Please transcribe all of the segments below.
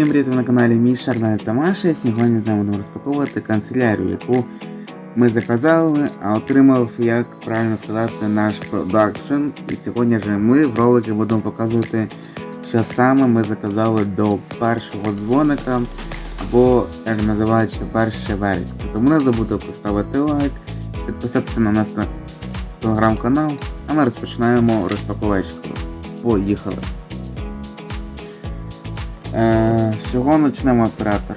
Всім привіт ви на каналі Мій Шарнель Тамаша. Сьогодні з вами будемо розпаковувати канцелярію, яку ми заказали, а отримав, як правильно сказати, наш продакшн. І сьогодні же ми в роликі будемо показувати, що саме ми заказали до першого дзвоника, або як називають 1 вересня. Тому не забудьте поставити лайк, підписатися на нас на телеграм-канал, а ми розпочинаємо розпаковочку. Поїхали! Е, з чого почнемо оператор?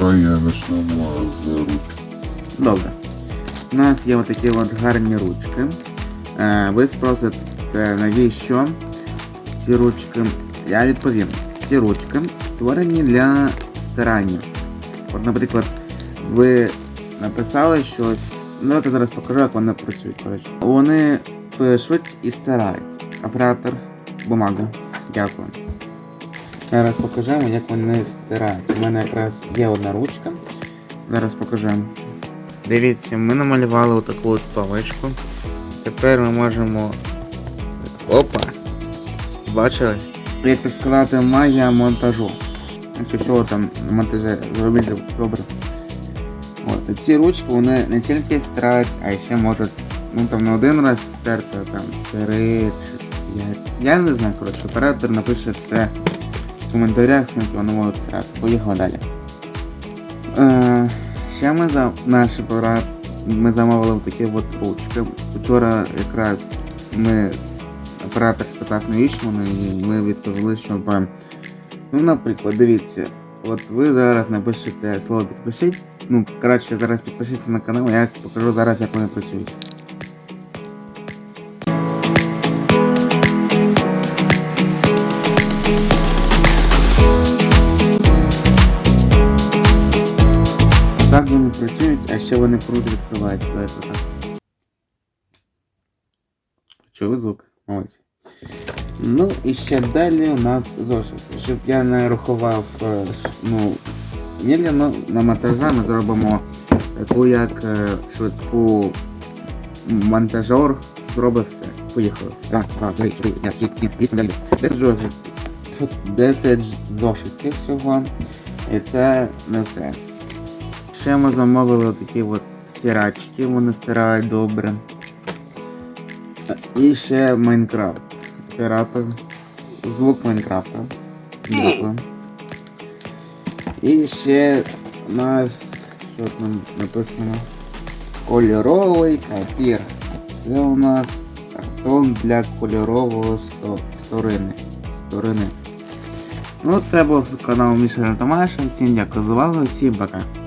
А я почнемо з ручки. Добре. У нас є отакі от гарні ручки. Е, ви спросите, навіщо ці ручки? Я відповім. Ці ручки створені для стирання. От, наприклад, ви написали щось. Ну, давайте зараз покажу, як вони працюють. Коротше. Вони пишуть і стирають. Оператор бумага. Дякую. Зараз покажемо, як вони стирають. У мене якраз є одна ручка. Зараз покажемо. Дивіться, ми намалювали отаку от паличку. Тепер ми можемо. Опа! Бачили? Як це сказати, магія монтажу. Якщо що там на монтажі зробити добре. От, ці ручки вони не тільки стирають, а ще можуть ну там не один раз стерти, там три п'ять. Я не знаю, коротше, оператор напише все коментарях, скільки вони можуть стирати. Поїхали далі. Е, ще ми за наш апарат ми замовили такі от ручки. Вчора якраз ми оператор спитав навіщо вони, і ми відповіли, що ну, наприклад, дивіться, от ви зараз напишете слово підпишіть. Ну, краще зараз підпишіться на канал, я покажу зараз, як вони працюють. Ще вони круто відкриваються. Давайте так. Чули звук? Ось. Ну і ще далі у нас зошит. Щоб я не рахував, е, ну, медленно на монтажа ми зробимо таку як е, швидку монтажер зробить все. Поїхали. Раз, два, три, чотири, п'ять, шість, сім, вісім, дев'ять. Десять зошитів. 10 зошитів всього. І це не все. Ще ми замовили такі от стирачки, вони стирають добре. І ще Майнкрафт. Оператор. Звук Майнкрафта. Дякую. І ще у нас що там написано? Кольоровий папір. Це у нас картон для кольорового сторини. Сторини. Ну, це був канал Міша Томаша. Всім дякую за увагу, всім пока.